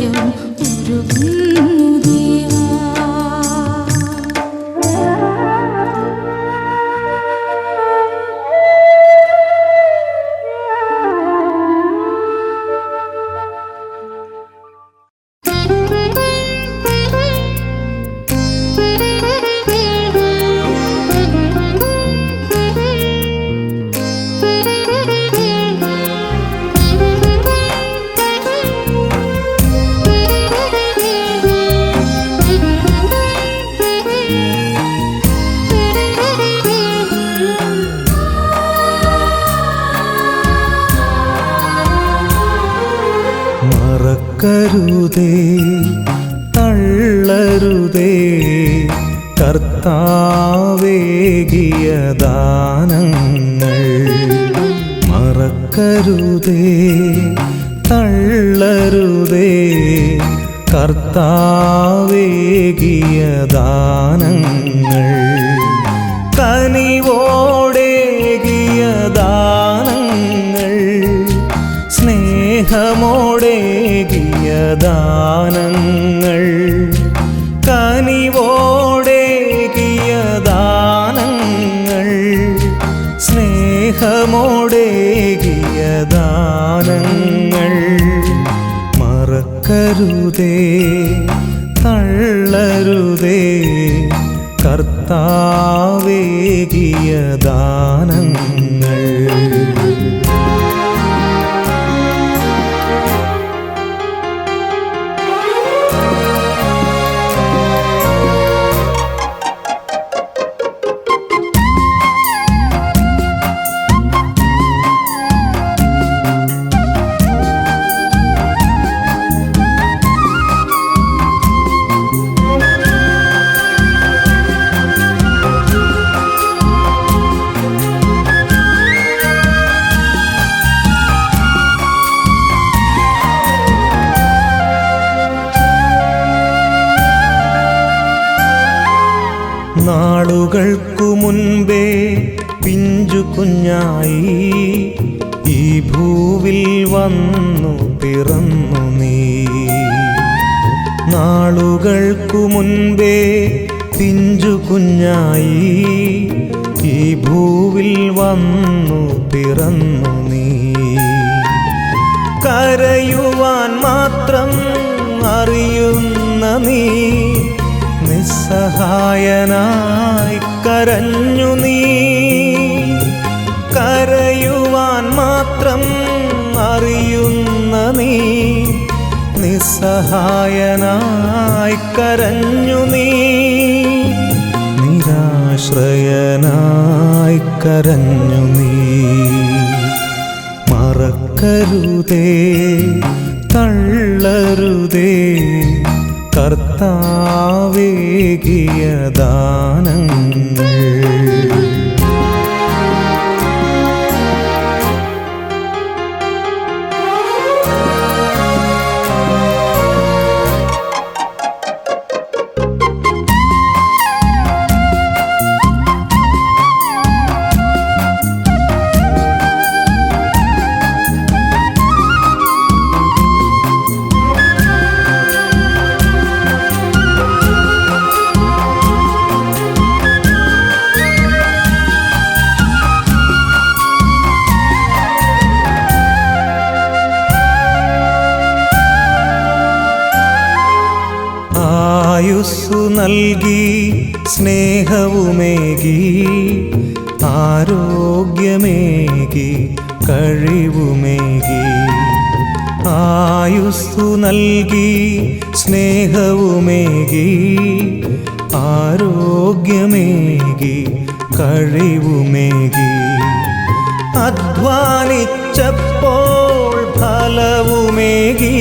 ഹൃദയം ഉരുകുന്നു കർത്താവേകിയ ദാനങ്ങൾ മറക്കരുതേ തള്ളരുതേ. കർത്താവേകിയ ദാനങ്ങൾ കനിവോടേകിയ ദാനങ്ങൾ സ്നേഹമോടേകിയ ദാനങ്ങൾ മറക്കരുതേ തള്ളരുതേ കർത്താവേകിയ കുഞ്ഞായി ഈ ഭൂവിൽ വന്നു പിറന്നു നീ. കരയുവാൻ മാത്രം അറിയുന്ന നീ നിസ്സഹായനായി കരഞ്ഞു നീ. കരയുവാൻ മാത്രം അറിയുന്ന നീ നിസ്സഹായനായി കരഞ്ഞു നീ. നിരാശ്രയനായി കരഞ്ഞു നീ. മറക്കരുതേ തള്ളരുതേ കർത്താവേകിയ ദാനങ്ങൾ ആരോഗ്യമേകി കഴിവുമേകി. അധ്വാനിച്ചപ്പോൾ ഫലവുമേകി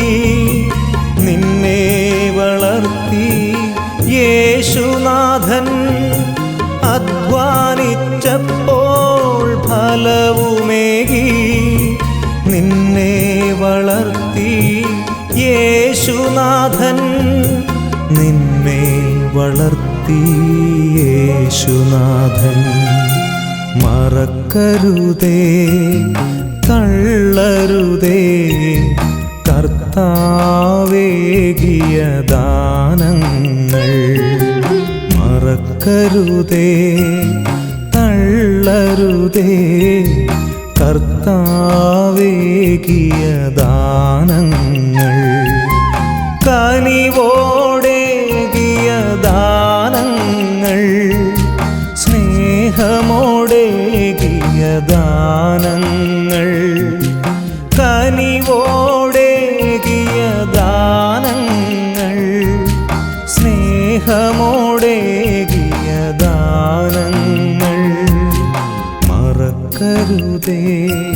നിന്നെ വളർത്തി യേശുനാഥൻ. അധ്വാനിച്ചപ്പോൾ ഫലവുമേകി നിന്നെ വളർത്തി യേശുനാഥൻ. നിന്നെ വളർത്തി യേശുനാഥൻ മറക്കരുതേ തള്ളരുതേ കർത്താവേകിയ ദാനങ്ങൾ. മറക്കരുതേ തള്ളരുതേ കർത്താവേകിയ ദാനങ്ങൾ. കനിവോടേകിയ മറക്കരുതേ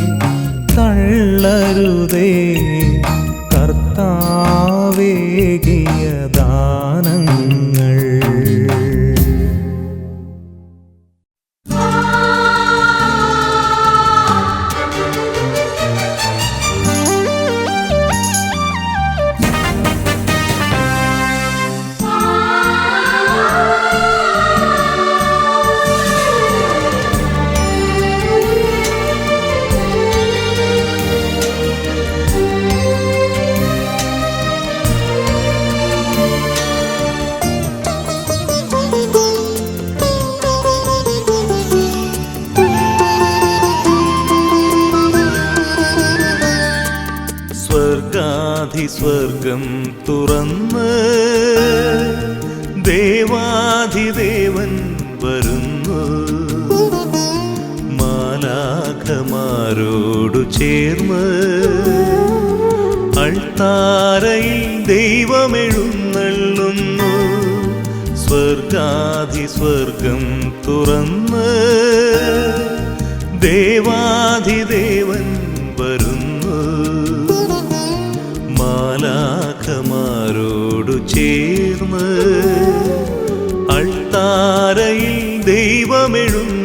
ദേവാധിദേവൻ വരുന്നു. മാലാഖമാരോടു ചേർന്ന് അൾത്താരയിൽ ദൈവമെഴുന്നള്ളുന്നു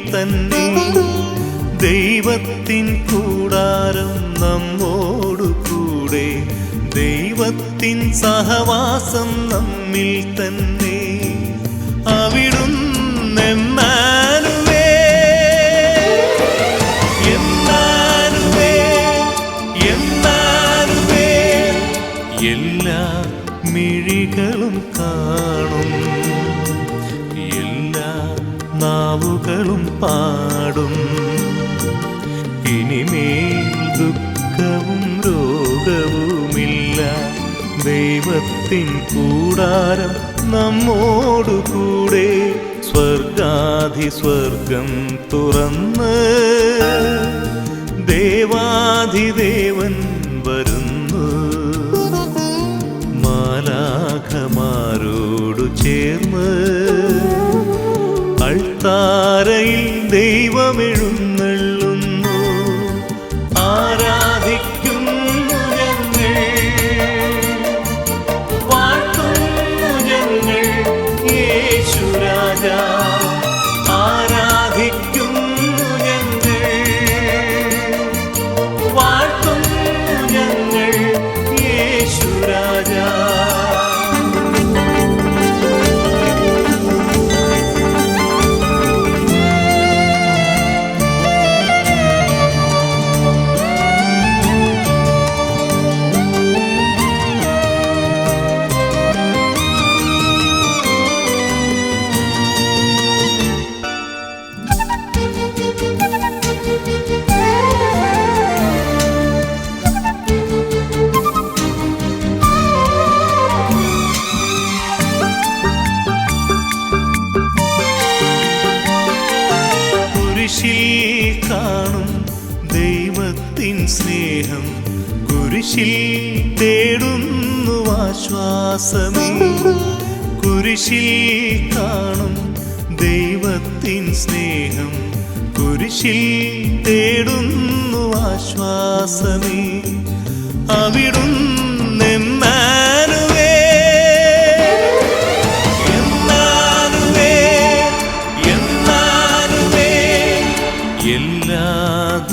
നമ്മിൽ തന്നെ ദൈവത്തിൻ കൂടാരം നമ്മോടു കൂടെ. ദൈവത്തിൻ സഹവാസം നമ്മിൽ തന്നെ. അവിടുന്ന് എമ്മാനുവേ എന്നാനുവേ എന്നാനുവേ എല്ലാ മിഴികളും കാണും. നാവുകളും പാടും. ഇനിമേൽ ദുഃഖവും രോഗവുമില്ല. ദൈവത്തിൻ കൂടാരം നമ്മോടുകൂടെ സ്വർഗാധി സ്വർഗം തുറന്ന് ദേവാധിദേവൻ വരുന്നു. മാലാഖമാരോടു ചേർന്ന് അൾത്താരയിൽ ദൈവമെഴുന്നള്ളുന്നു ആശ്വാസമേ. കുരിശിൽ കാണും ദൈവത്തിൻ സ്നേഹം. കുരിശിൽ തേടുന്നു ആശ്വാസമേ. എമ്മാനുവേ എന്നാനുവേ എന്നാനുവേ. എല്ലാ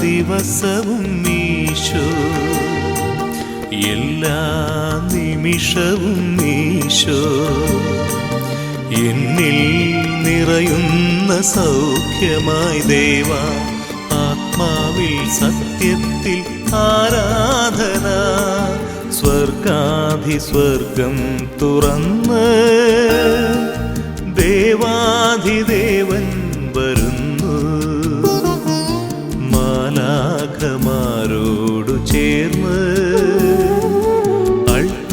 ദിവസവും മീശോ എല്ലാ നിമിഷവും നീശോ എന്നിൽ നിറയുന്ന സൗഖ്യമായി ദേവ ആത്മാവിൽ സത്യത്തിൽ ആരാധന സ്വർഗാധി സ്വർഗം തുറന്ന് ദേവാധിദേവൻ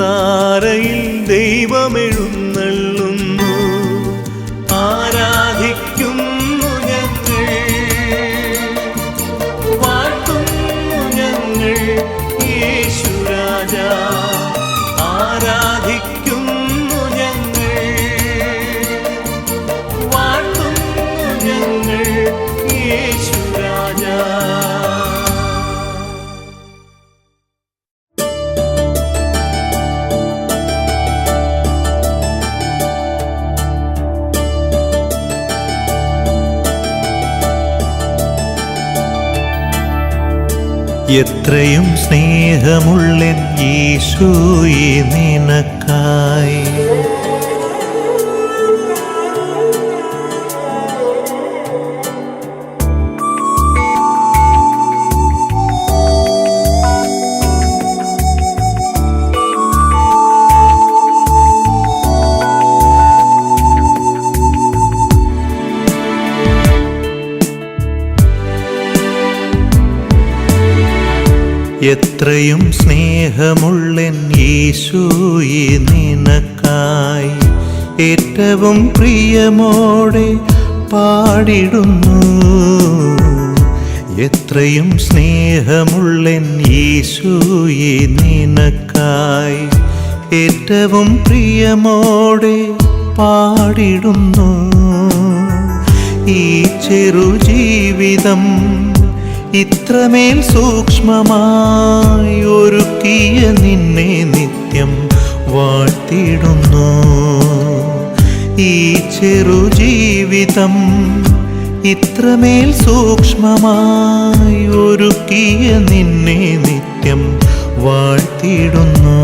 അൾത്താരയിൽ ദൈവമെഴുന്നള്ളുന്നു എത്രയും സ്നേഹമുള്ളൻ യേശുയെ നിനക്കായി. എത്രയും സ്നേഹമുള്ളൻ യേശുയെ നിനക്കായി ഏറ്റവും പ്രിയമോടെ പാടിടുന്നു. എത്രയും സ്നേഹമുള്ളൻ യേശുയെ നിനക്കായി ഏറ്റവും പ്രിയമോടെ പാടിടുന്നു. ഈ ചെറുജീവിതം ഇത്രമേൽ സൂക്ഷ്മമായി ഒരുക്കിയ നിന്നെ നിത്യം വാഴ്ത്തിടുന്നു ഈ ചെറുജീവിതം ഇത്രമേൽ സൂക്ഷ്മമായി ഒരുക്കിയ നിന്നെ നിത്യം വാഴ്ത്തിടുന്നു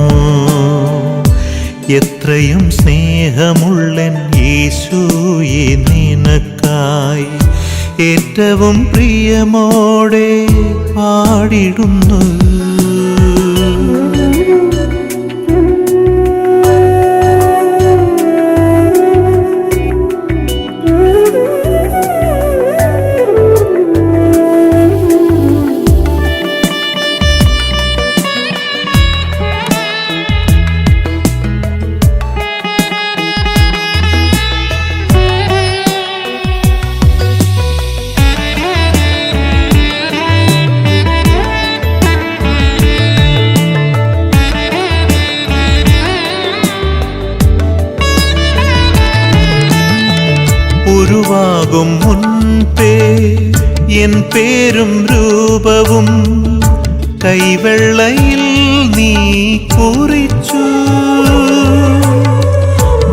എത്രയും സ്നേഹമുള്ളൻ യേശുയെ നിനക്കായി ഏറ്റവും പ്രിയമോടെ പാടിടുന്നു. എൻ പേരും രൂപവും കൈവെള്ളയിൽ നീ കുറിച്ചു.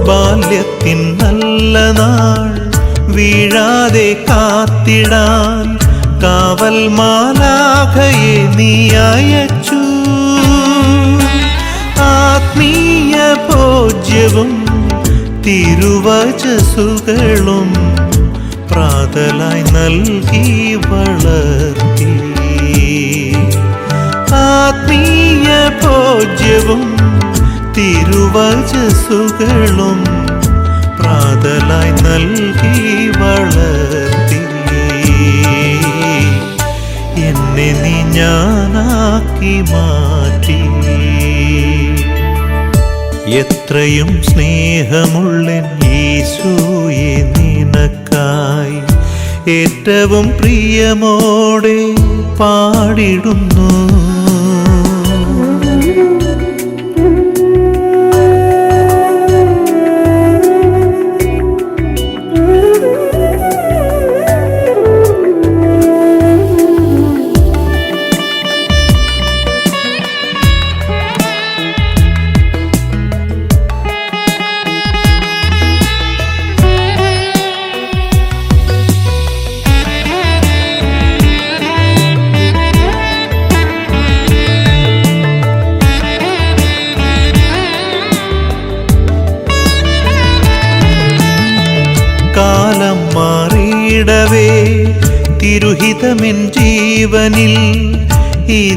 ബാല്യത്തിൻ നല്ല നാൾ വീഴാതെ കാത്തിടാൻ കാവൽ മാലാഖയെ നീ അയച്ചു. ആത്മീയ ഭോജ്യവും തിരുവചസുകളും പ്രാതലായി നൽകി വളർത്തി. ആത്മീയ പൂജ്യവും തിരുവചസുകളും പ്രാതലായി നൽകി വളർത്തി. എന്നെ നീ ഞാനാക്കി മാറ്റി. എത്രയും യേശുയെ നിനക്കായി ഏറ്റവും പ്രിയമോടെ പാടിടുന്നു.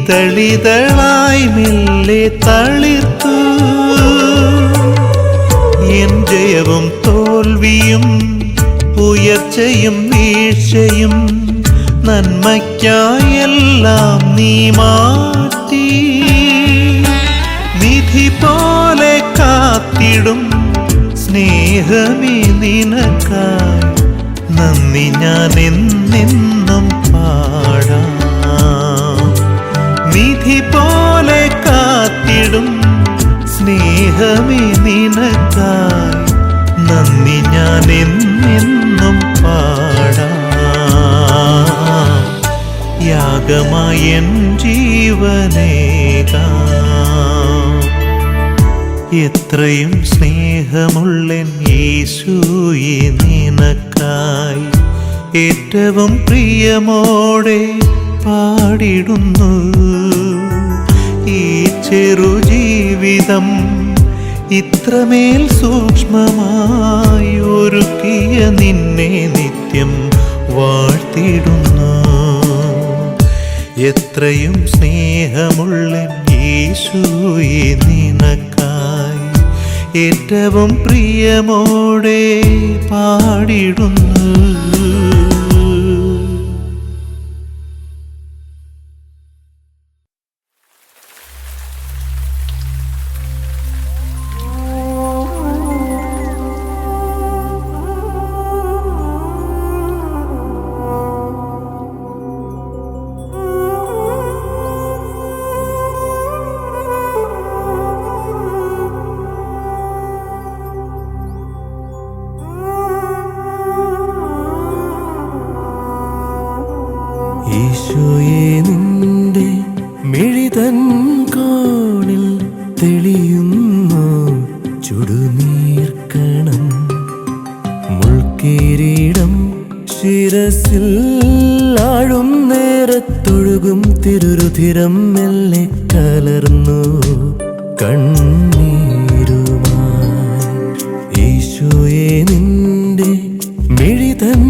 ഇതളിതളായി മെല്ലെ തളിർത്തു. എൻ ജയവും തോൽവിയും ഉയർച്ചയും വീഴ്ചയും നന്മയ്ക്കായെല്ലാം നീ മാറ്റി. നിധി പോലെ കാത്തിടും സ്നേഹമേ നിനക്കായി. നന്ദി ഞാൻ എന്നെന്നും പാടാം. നിധി പോലെ കാത്തിടും. സ്നേഹമേ നിനക്കായി. നന്ദി ഞാൻ എന്നെന്നും പാടാം. യാഗമായി ജീവനേകാം എത്രയും സ്നേഹമുള്ളൻ യേശുയെ നിനക്കായി. ഏറ്റവും പ്രിയമോടെ പാടിടുന്നു. ഈ ചെറു ജീവിതം ഇത്രമേൽ സൂക്ഷ്മമായി ഒരുക്കിയ നിന്നെ നിത്യം വാഴ്ത്തിടുന്നു എത്രയും സ്നേഹമുള്ള യേശുയെ നിനക്കായി ഏറ്റവും പ്രിയമോടെ പാടിടുന്നു. ശിരസിൽ ആഴും നേരത്തൊഴുകും തിരുരുധിരം മെല്ലെ കലർന്നു കണ്ണീരുമായി. ഈശോയെ നിന്റെ മിഴിതൻ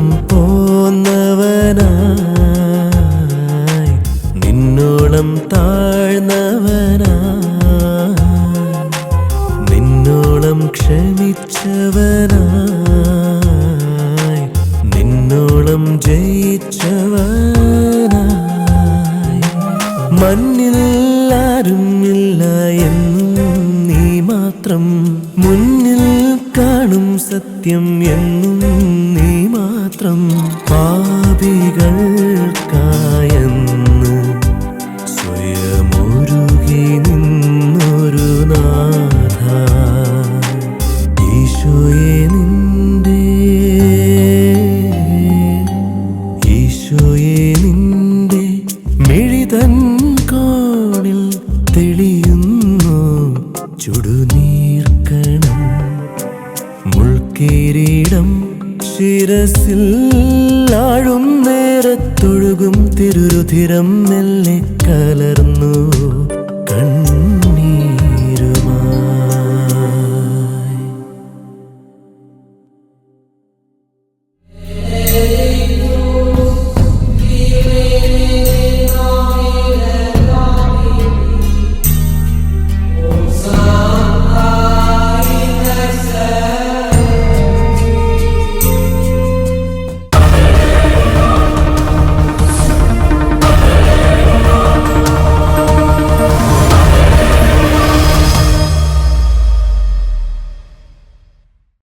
നിന്നോളം പോന്നവനായി നിന്നോളം താഴ്ന്നവനായി നിന്നോളം ക്ഷമിച്ചവനായി നിന്നോളം ജയിച്ചവനായി. മണ്ണിൽ ആരുമില്ല എന്നും നീ മാത്രം മുന്നിൽ കാണും സത്യം എന്നും